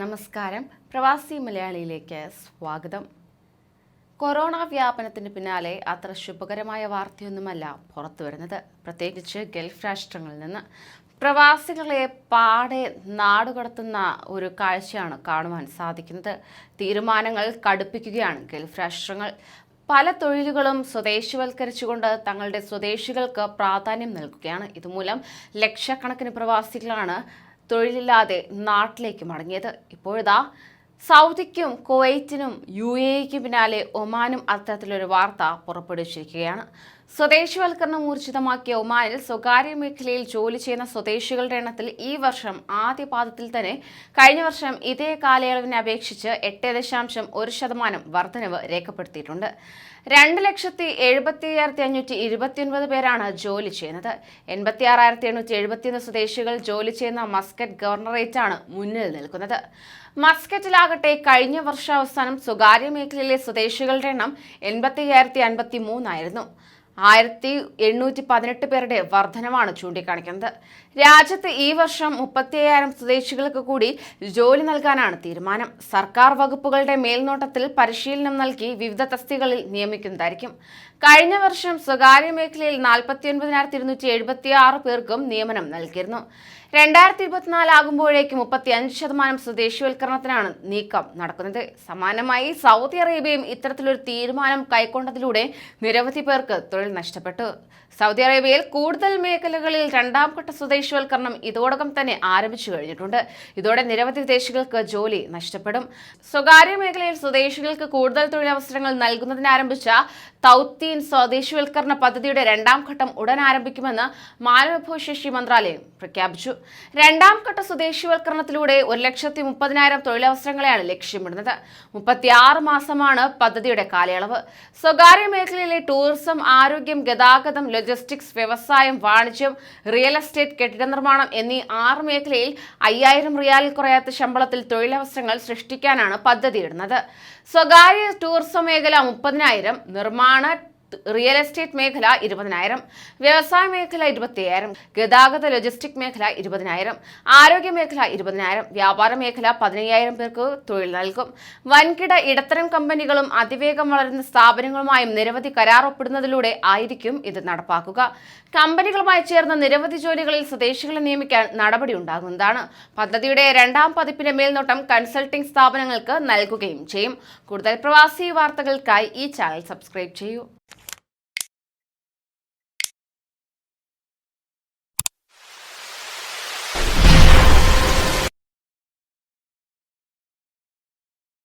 നമസ്കാരം. പ്രവാസി മലയാളിയിലേക്ക് സ്വാഗതം. കൊറോണ വ്യാപനത്തിന് പിന്നാലെ അത്ര ശുഭകരമായ വാർത്തയൊന്നുമല്ല പുറത്തു വരുന്നത്. പ്രത്യേകിച്ച് ഗൾഫ് രാഷ്ട്രങ്ങളിൽ നിന്ന്. പ്രവാസികളെ പാടെ നാടുകടത്തുന്ന ഒരു കാഴ്ചയാണ് കാണുവാൻ സാധിക്കുന്നത്. തീരുമാനങ്ങൾ കടുപ്പിക്കുകയാണ് ഗൾഫ് രാഷ്ട്രങ്ങൾ. പല തൊഴിലുകളും സ്വദേശിവൽക്കരിച്ചുകൊണ്ട് തങ്ങളുടെ സ്വദേശികൾക്ക് പ്രാധാന്യം നൽകുകയാണ്. ഇതുമൂലം ലക്ഷക്കണക്കിന് പ്രവാസികളാണ് തൊഴിലില്ലാതെ നാട്ടിലേക്ക് മടങ്ങിയത്. ഇപ്പോഴിതാ സൗദിക്കും കുവൈറ്റിനും യു എക്കും പിന്നാലെ ഒമാനും അത്തരത്തിലൊരു വാർത്ത പുറപ്പെടുവിച്ചിരിക്കുകയാണ്. സ്വദേശിവൽക്കരണം ഊർജിതമാക്കിയ ഒമാനിൽ സ്വകാര്യ മേഖലയിൽ ജോലി ചെയ്യുന്ന സ്വദേശികളുടെ എണ്ണത്തിൽ ഈ വർഷം ആദ്യ പാദത്തിൽ തന്നെ കഴിഞ്ഞ വർഷം ഇതേ കാലയളവിനെ അപേക്ഷിച്ച് എട്ട് ദശാംശം ഒരു ശതമാനം വർധനവ് രേഖപ്പെടുത്തിയിട്ടുണ്ട്. രണ്ട് ലക്ഷത്തി എഴുപത്തി അയ്യായിരത്തി അഞ്ഞൂറ്റി ഇരുപത്തിയൊൻപത് പേരാണ് ജോലി ചെയ്യുന്നത്. എൺപത്തി ആറായിരത്തി എണ്ണൂറ്റി എഴുപത്തിയൊന്ന് സ്വദേശികൾ ജോലി ചെയ്യുന്ന മസ്കറ്റ് ഗവർണറേറ്റാണ് മുന്നിൽ നിൽക്കുന്നത്. മസ്കറ്റിലാകട്ടെ കഴിഞ്ഞ വർഷാവസാനം സ്വകാര്യ മേഖലയിലെ സ്വദേശികളുടെ എണ്ണം എൺപത്തി അയ്യായിരത്തി അൻപത്തി മൂന്നായിരുന്നു ആയിരത്തി എണ്ണൂറ്റി പതിനെട്ട് പേരുടെ വർധനമാണ് ചൂണ്ടിക്കാണിക്കുന്നത്. രാജ്യത്ത് ഈ വർഷം മുപ്പത്തി അയ്യായിരം സ്വദേശികൾക്ക് കൂടി ജോലി നൽകാനാണ് തീരുമാനം. സർക്കാർ വകുപ്പുകളുടെ മേൽനോട്ടത്തിൽ പരിശീലനം നൽകി വിവിധ തസ്തികളിൽ നിയമിക്കുന്നതായിരിക്കും. കഴിഞ്ഞ വർഷം സ്വകാര്യ മേഖലയിൽ നാൽപ്പത്തി ഒൻപതിനായിരത്തി ഇരുന്നൂറ്റി എഴുപത്തി ആറ് പേർക്കും നിയമനം നൽകിയിരുന്നു. രണ്ടായിരത്തി ഇരുപത്തിനാല് ആകുമ്പോഴേക്ക് മുപ്പത്തി അഞ്ച് ശതമാനം സ്വദേശിവൽക്കരണത്തിനാണ് നീക്കം നടക്കുന്നത്. സമാനമായി സൗദി അറേബ്യയും ഇത്തരത്തിലൊരു തീരുമാനം കൈക്കൊണ്ടതിലൂടെ നിരവധി പേർക്ക് തൊഴിൽ നഷ്ടപ്പെട്ടു. സൗദി അറേബ്യയിൽ കൂടുതൽ മേഖലകളിൽ രണ്ടാം ഘട്ട സ്വദേശിവൽക്കരണം ഇതോടകം തന്നെ ആരംഭിച്ചു കഴിഞ്ഞിട്ടുണ്ട്. ഇതോടെ നിരവധി വിദേശികൾക്ക് ജോലി നഷ്ടപ്പെടും. സ്വകാര്യ മേഖലയിൽ സ്വദേശികൾക്ക് കൂടുതൽ തൊഴിലവസരങ്ങൾ നൽകുന്നതിനാരംഭിച്ച തൗത്തീൻ സ്വദേശിവൽക്കരണ പദ്ധതിയുടെ രണ്ടാം ഘട്ടം ഉടൻ ആരംഭിക്കുമെന്ന് മാനവഭൂശേഷി മന്ത്രാലയം പ്രഖ്യാപിച്ചു. രണ്ടാം ഘട്ട സ്വദേശിവൽക്കരണത്തിലൂടെ ഒരു ലക്ഷത്തി മുപ്പതിനായിരം തൊഴിലവസരങ്ങളെയാണ് ലക്ഷ്യമിടുന്നത്. മുപ്പത്തിയാറ് മാസമാണ് പദ്ധതിയുടെ കാലയളവ്. സ്വകാര്യ മേഖലയിലെ ടൂറിസം ആരോഗ്യം ഗതാഗതം ലോജിസ്റ്റിക്സ് വ്യവസായം വാണിജ്യം റിയൽ എസ്റ്റേറ്റ് കെട്ടിട നിർമ്മാണം എന്നീ ആറ് മേഖലയിൽ അയ്യായിരം റിയാലിൽ കുറയാത്ത ശമ്പളത്തിൽ തൊഴിലവസരങ്ങൾ സൃഷ്ടിക്കാനാണ് പദ്ധതിയിടുന്നത്. സ്വകാര്യ ടൂറിസം മേഖല മുപ്പതിനായിരം നിർമ്മാണ റിയൽ എസ്റ്റേറ്റ് മേഖല ഇരുപതിനായിരം വ്യവസായ മേഖല ഇരുപത്തിയായിരം ഗതാഗത ലോജിസ്റ്റിക് മേഖല ഇരുപതിനായിരം ആരോഗ്യ മേഖല ഇരുപതിനായിരം വ്യാപാര മേഖല പതിനയ്യായിരം പേർക്ക് തൊഴിൽ നൽകും. വൻകിട ഇടത്തരം കമ്പനികളും അതിവേഗം വളരുന്ന സ്ഥാപനങ്ങളുമായും നിരവധി കരാർ ഒപ്പിടുന്നതിലൂടെ ആയിരിക്കും ഇത് നടപ്പാക്കുക. കമ്പനികളുമായി ചേർന്ന നിരവധി ജോലികളിൽ സ്വദേശികളെ നിയമിക്കാൻ നടപടി ഉണ്ടാകുന്നതാണ്. പദ്ധതിയുടെ രണ്ടാം പതിപ്പിന്റെ മേൽനോട്ടം കൺസൾട്ടിംഗ് സ്ഥാപനങ്ങൾക്ക് നൽകുകയും ചെയ്യും. കൂടുതൽ പ്രവാസി വാർത്തകൾക്കായി ഈ ചാനൽ സബ്സ്ക്രൈബ് ചെയ്യൂ.